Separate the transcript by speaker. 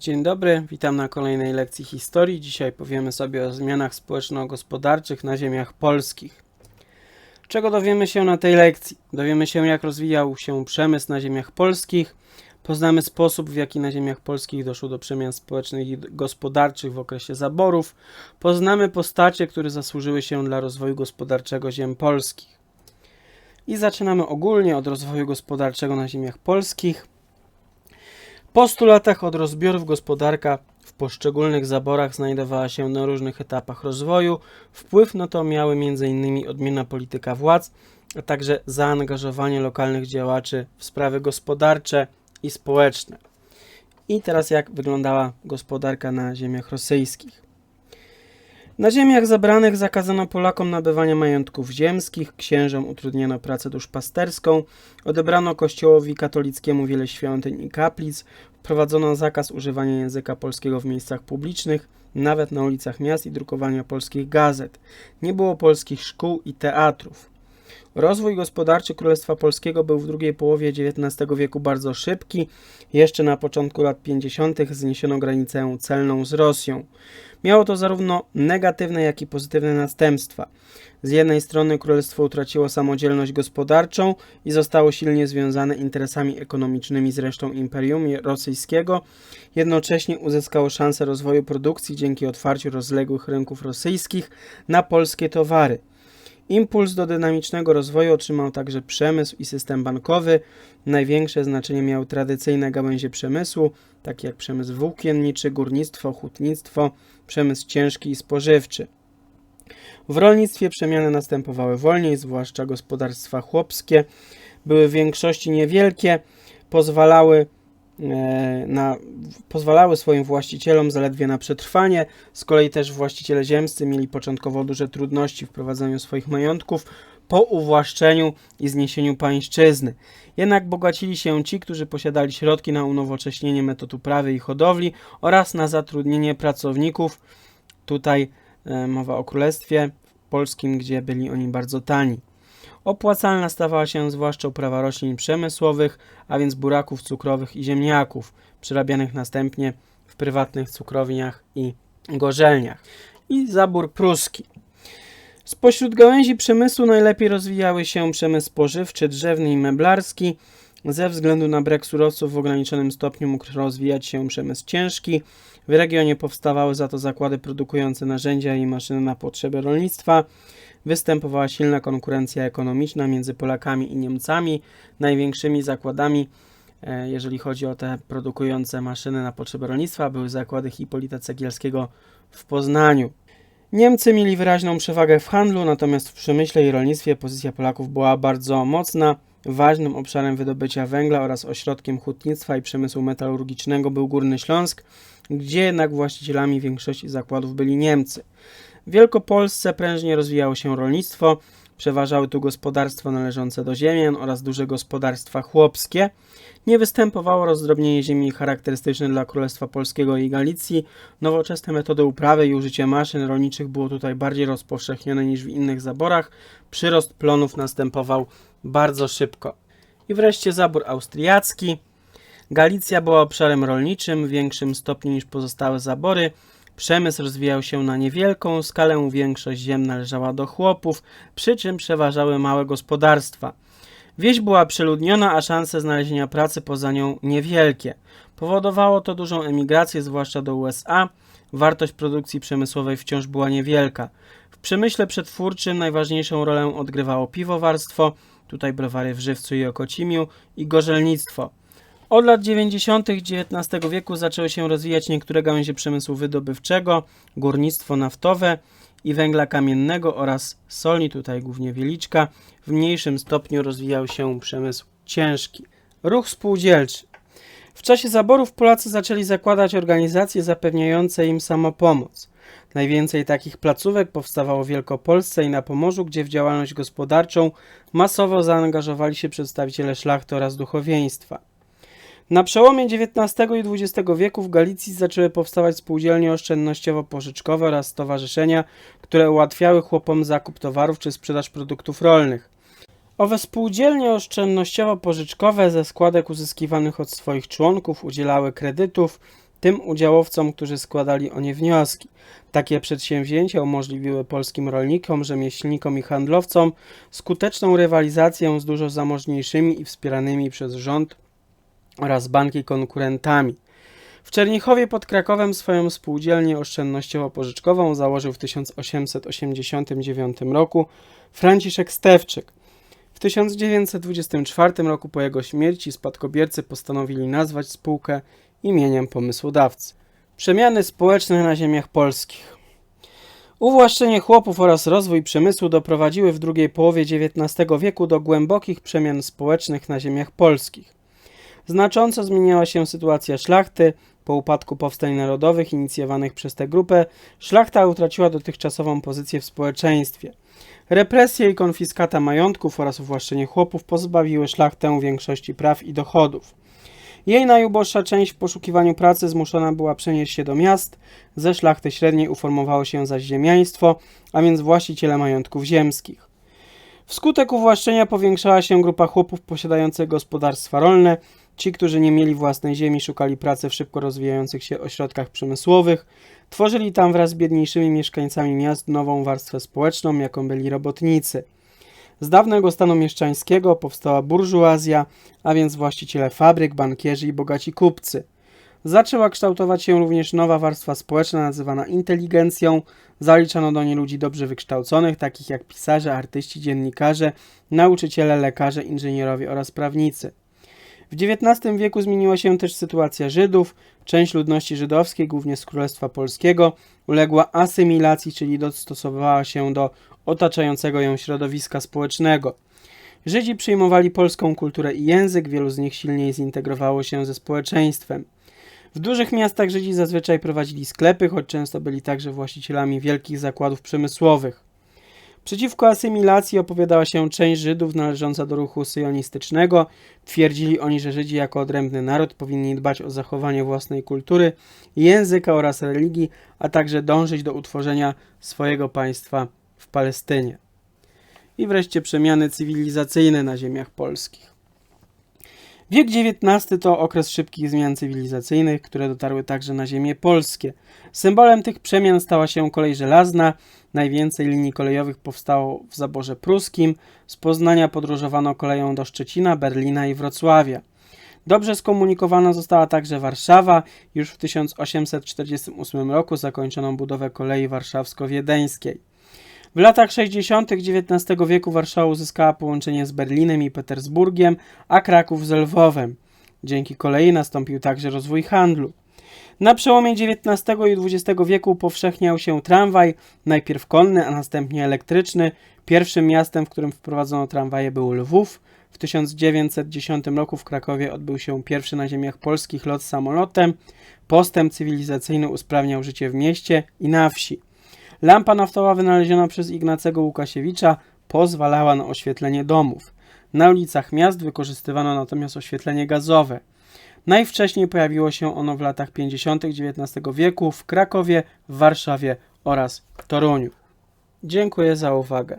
Speaker 1: Dzień dobry, witam na kolejnej lekcji historii. Dzisiaj powiemy sobie o zmianach społeczno-gospodarczych na ziemiach polskich. Czego dowiemy się na tej lekcji? Dowiemy się, jak rozwijał się przemysł na ziemiach polskich, poznamy sposób, w jaki na ziemiach polskich doszło do przemian społecznych i gospodarczych w okresie zaborów, poznamy postacie, które zasłużyły się dla rozwoju gospodarczego ziem polskich. I zaczynamy ogólnie od rozwoju gospodarczego na ziemiach polskich. Po 100 latach od rozbiorów gospodarka w poszczególnych zaborach znajdowała się na różnych etapach rozwoju. Wpływ na to miały m.in. odmienna polityka władz, a także zaangażowanie lokalnych działaczy w sprawy gospodarcze i społeczne. I teraz jak wyglądała gospodarka na ziemiach rosyjskich? Na ziemiach zabranych zakazano Polakom nabywania majątków ziemskich, księżom utrudniono pracę duszpasterską, odebrano kościołowi katolickiemu wiele świątyń i kaplic, wprowadzono zakaz używania języka polskiego w miejscach publicznych, nawet na ulicach miast i drukowania polskich gazet. Nie było polskich szkół i teatrów. Rozwój gospodarczy Królestwa Polskiego był w drugiej połowie XIX wieku bardzo szybki. Jeszcze na początku lat 50. zniesiono granicę celną z Rosją. Miało to zarówno negatywne, jak i pozytywne następstwa. Z jednej strony królestwo utraciło samodzielność gospodarczą i zostało silnie związane interesami ekonomicznymi z resztą imperium rosyjskiego, jednocześnie uzyskało szansę rozwoju produkcji dzięki otwarciu rozległych rynków rosyjskich na polskie towary. Impuls do dynamicznego rozwoju otrzymał także przemysł i system bankowy. Największe znaczenie miały tradycyjne gałęzie przemysłu, takie jak przemysł włókienniczy, górnictwo, hutnictwo, przemysł ciężki i spożywczy. W rolnictwie przemiany następowały wolniej, zwłaszcza gospodarstwa chłopskie. Były w większości niewielkie, pozwalały na, pozwalały swoim właścicielom zaledwie na przetrwanie. Z kolei też właściciele ziemscy mieli początkowo duże trudności w prowadzeniu swoich majątków po uwłaszczeniu i zniesieniu pańszczyzny. Jednak bogacili się ci, którzy posiadali środki na unowocześnienie metod uprawy i hodowli oraz na zatrudnienie pracowników. Tutaj e, mowa o królestwie polskim, gdzie byli oni bardzo tani. Opłacalna stawała się zwłaszcza uprawa roślin przemysłowych, a więc buraków cukrowych i ziemniaków, przerabianych następnie w prywatnych cukrowniach i gorzelniach. I zabór pruski. Spośród gałęzi przemysłu najlepiej rozwijały się przemysł spożywczy, drzewny i meblarski. Ze względu na brak surowców w ograniczonym stopniu mógł rozwijać się przemysł ciężki. W regionie powstawały za to zakłady produkujące narzędzia i maszyny na potrzeby rolnictwa. Występowała silna konkurencja ekonomiczna między Polakami i Niemcami. Największymi zakładami, e, jeżeli chodzi o te produkujące maszyny na potrzeby rolnictwa, były zakłady Hipolita Cegielskiego w Poznaniu. Niemcy mieli wyraźną przewagę w handlu, natomiast w przemyśle i rolnictwie pozycja Polaków była bardzo mocna. Ważnym obszarem wydobycia węgla oraz ośrodkiem hutnictwa i przemysłu metalurgicznego był Górny Śląsk, gdzie jednak właścicielami większości zakładów byli Niemcy. W Wielkopolsce prężnie rozwijało się rolnictwo, przeważały tu gospodarstwa należące do ziemian oraz duże gospodarstwa chłopskie. Nie występowało rozdrobnienie ziemi charakterystyczne dla Królestwa Polskiego i Galicji. Nowoczesne metody uprawy i użycie maszyn rolniczych było tutaj bardziej rozpowszechnione niż w innych zaborach. Przyrost plonów następował bardzo szybko. I wreszcie zabór austriacki. Galicja była obszarem rolniczym w większym stopniu niż pozostałe zabory. Przemysł rozwijał się na niewielką skalę, większość ziem należała do chłopów, przy czym przeważały małe gospodarstwa. Wieś była przeludniona, a szanse znalezienia pracy poza nią niewielkie. Powodowało to dużą emigrację, zwłaszcza do USA. Wartość produkcji przemysłowej wciąż była niewielka. W przemyśle przetwórczym najważniejszą rolę odgrywało piwowarstwo, tutaj browary w Żywcu i Okocimiu i gorzelnictwo. Od lat 90. XIX wieku zaczęły się rozwijać niektóre gałęzie przemysłu wydobywczego, górnictwo naftowe i węgla kamiennego oraz soli, tutaj głównie wieliczka. W mniejszym stopniu rozwijał się przemysł ciężki. Ruch spółdzielczy. W czasie zaborów Polacy zaczęli zakładać organizacje zapewniające im samopomoc. Najwięcej takich placówek powstawało w Wielkopolsce i na Pomorzu, gdzie w działalność gospodarczą masowo zaangażowali się przedstawiciele szlachty oraz duchowieństwa. Na przełomie XIX i XX wieku w Galicji zaczęły powstawać spółdzielnie oszczędnościowo-pożyczkowe oraz stowarzyszenia, które ułatwiały chłopom zakup towarów czy sprzedaż produktów rolnych. Owe spółdzielnie oszczędnościowo-pożyczkowe ze składek uzyskiwanych od swoich członków udzielały kredytów tym udziałowcom, którzy składali o nie wnioski. Takie przedsięwzięcia umożliwiły polskim rolnikom, rzemieślnikom i handlowcom skuteczną rywalizację z dużo zamożniejszymi i wspieranymi przez rząd oraz banki konkurentami. W Czernichowie pod Krakowem swoją spółdzielnię oszczędnościowo-pożyczkową założył w 1889 roku Franciszek Stewczyk. W 1924 roku po jego śmierci spadkobiercy postanowili nazwać spółkę imieniem pomysłodawcy. Przemiany społeczne na ziemiach polskich. Uwłaszczenie chłopów oraz rozwój przemysłu doprowadziły w drugiej połowie XIX wieku do głębokich przemian społecznych na ziemiach polskich. Znacząco zmieniała się sytuacja szlachty. Po upadku powstań narodowych inicjowanych przez tę grupę, szlachta utraciła dotychczasową pozycję w społeczeństwie. Represje i konfiskata majątków oraz uwłaszczenie chłopów pozbawiły szlachtę większości praw i dochodów. Jej najuboższa część w poszukiwaniu pracy zmuszona była przenieść się do miast, ze szlachty średniej uformowało się zaś ziemiaństwo, a więc właściciele majątków ziemskich. Wskutek uwłaszczenia powiększała się grupa chłopów posiadających gospodarstwa rolne. Ci, którzy nie mieli własnej ziemi, szukali pracy w szybko rozwijających się ośrodkach przemysłowych. Tworzyli tam wraz z biedniejszymi mieszkańcami miast nową warstwę społeczną, jaką byli robotnicy. Z dawnego stanu mieszczańskiego powstała burżuazja, a więc właściciele fabryk, bankierzy i bogaci kupcy. Zaczęła kształtować się również nowa warstwa społeczna nazywana inteligencją. Zaliczano do niej ludzi dobrze wykształconych, takich jak pisarze, artyści, dziennikarze, nauczyciele, lekarze, inżynierowie oraz prawnicy. W XIX wieku zmieniła się też sytuacja Żydów. Część ludności żydowskiej, głównie z Królestwa Polskiego, uległa asymilacji, czyli dostosowała się do otaczającego ją środowiska społecznego. Żydzi przyjmowali polską kulturę i język, wielu z nich silniej zintegrowało się ze społeczeństwem. W dużych miastach Żydzi zazwyczaj prowadzili sklepy, choć często byli także właścicielami wielkich zakładów przemysłowych. Przeciwko asymilacji opowiadała się część Żydów należąca do ruchu syjonistycznego. Twierdzili oni, że Żydzi jako odrębny naród powinni dbać o zachowanie własnej kultury, języka oraz religii, a także dążyć do utworzenia swojego państwa w Palestynie. I wreszcie przemiany cywilizacyjne na ziemiach polskich. Wiek XIX to okres szybkich zmian cywilizacyjnych, które dotarły także na ziemie polskie. Symbolem tych przemian stała się kolej żelazna. Najwięcej linii kolejowych powstało w zaborze pruskim. Z Poznania podróżowano koleją do Szczecina, Berlina i Wrocławia. Dobrze skomunikowana została także Warszawa. Już w 1848 roku zakończono budowę kolei warszawsko-wiedeńskiej. W latach 60. XIX wieku Warszawa uzyskała połączenie z Berlinem i Petersburgiem, a Kraków z Lwowem. Dzięki kolei nastąpił także rozwój handlu. Na przełomie XIX i XX wieku upowszechniał się tramwaj, najpierw konny, a następnie elektryczny. Pierwszym miastem, w którym wprowadzono tramwaje był Lwów. W 1910 roku w Krakowie odbył się pierwszy na ziemiach polskich lot samolotem. Postęp cywilizacyjny usprawniał życie w mieście i na wsi. Lampa naftowa wynaleziona przez Ignacego Łukasiewicza pozwalała na oświetlenie domów. Na ulicach miast wykorzystywano natomiast oświetlenie gazowe. Najwcześniej pojawiło się ono w latach 50. XIX wieku w Krakowie, w Warszawie oraz Toruniu. Dziękuję za uwagę.